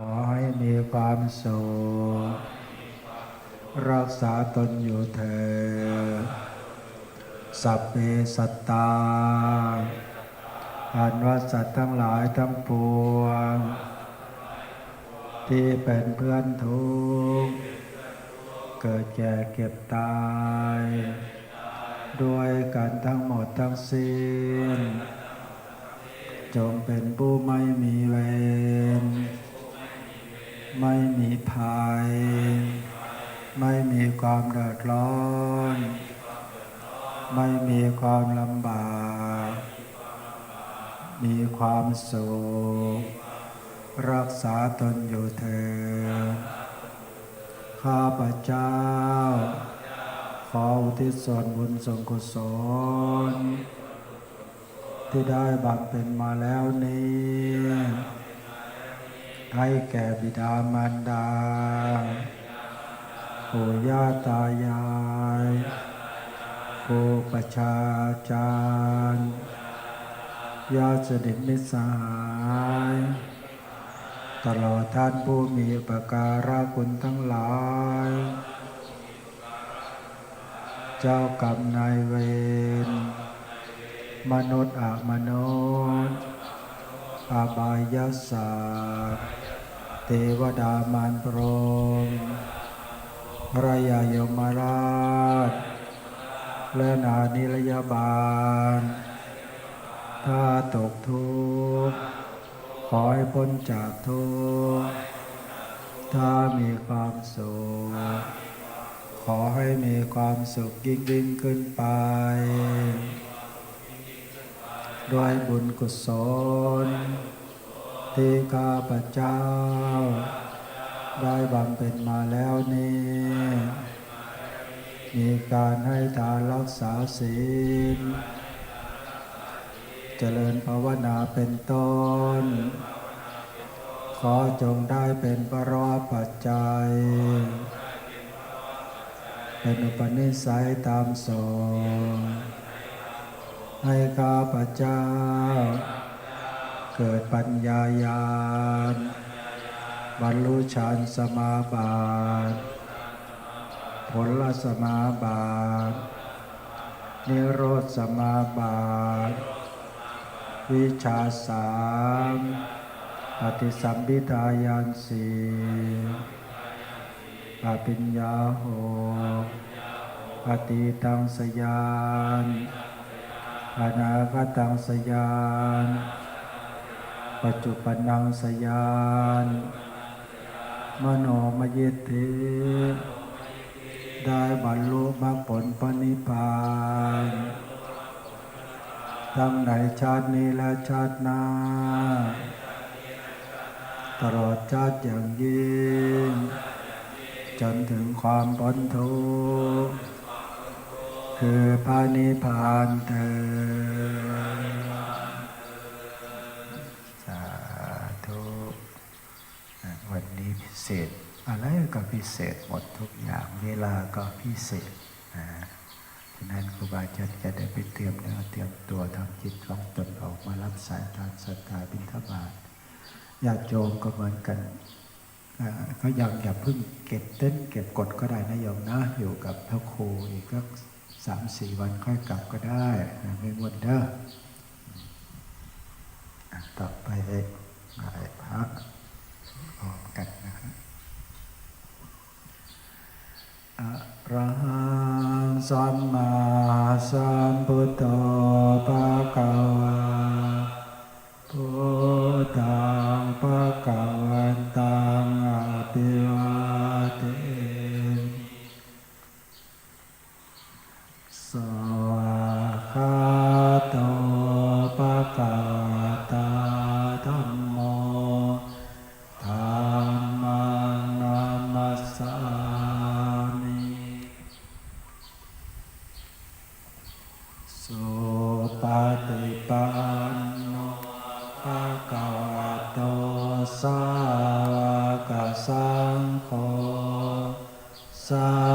ขอให้มีความสุขรักษาตนอยู่เถิดสัพเพสัตตาอันว่าสัตว์ทั้งหลายทั้งปวง ที่เป็นเพื่อนทุกข์เกิดแก่เก็บตาย ด้วยกันทั้งหมดทั้งสิ้น จงเป็นผู้ไม่มีเว ภัย ไม่มีความเดือดร้อน ไม่มีความลำบาก มีความสุข รักษาตนอยู่เถิดข้าพเจ้า ขออุทิศส่วนบุญส่วนกุศลที่ได้บำเพ็ญมาแล้วนี้ ให้แก่บิดามารดาปู่ย่าตายายครูประชาจารย์ญาติสนิทมิตรสหาย ตลอดท่านผู้มีประการะคุณทั้งหลาย เจ้ากรรมนายเวร มนุษย์อามนุษย์อาบายศาสตร์ เทวดามารพรมพระยายมราช และนานิรยาบาล ถ้าตกทุกข์ขอให้พ้นจากทุกข์ถ้ามีความสุขขอให้มีความสุขยิ่งยิ่งขึ้นไป ด้วยบุญกุศล ที่ข้าพเจ้า ได้บำเพ็ญมาแล้วนี้ มีการให้ทานรักษาศีล เจริญภาวนาเป็นต้น ขอจงได้เป็นปรอปัจจัย เป็นอุปนิสัยตามสงให้ข้าพเจ้า เกิดปัญญายาณบรรลุฌานสมาบัติผลสมาบัตินิโรธสมาบัติวิชาสามปฏิสัมพิทาญาณสีปปิญญาโหปฏิตังสยานอนาคตังสยาน ปัจจุปนังสยาน มโนมยิทธิได้บรรลุมรรคผลปณิพานทั้งในชาตินี้และชาติหน้า ตลอดชาติอย่างยิ่ง จนถึงความพ้นทุกข์คือพระนิพพานเถิด วันนี้พิเศษ อะไรก็พิเศษหมดทุกอย่าง เวลาก็พิเศษนะฉะนั้นครูบาอาจารย์จะได้ไปเตรียมเนื้อเตรียมตัวทำจิตของตนออกมารับสายทานศรัทธาบิณฑบาตญาติโยมก็เหมือนกันก็ยังอย่าเพิ่งเก็บเต้นเก็บกดก็ได้นะโยมนะอยู่กับพระครูอีกก็สามสี่วันค่อยกลับก็ได้นะไม่หมดเด้ออะต่อไปไหว้พระ พอกันนะครับอระหังสัมมาสัมพุทโธภะ ติปันโนภะคะวะโตสาวกสังโฆสา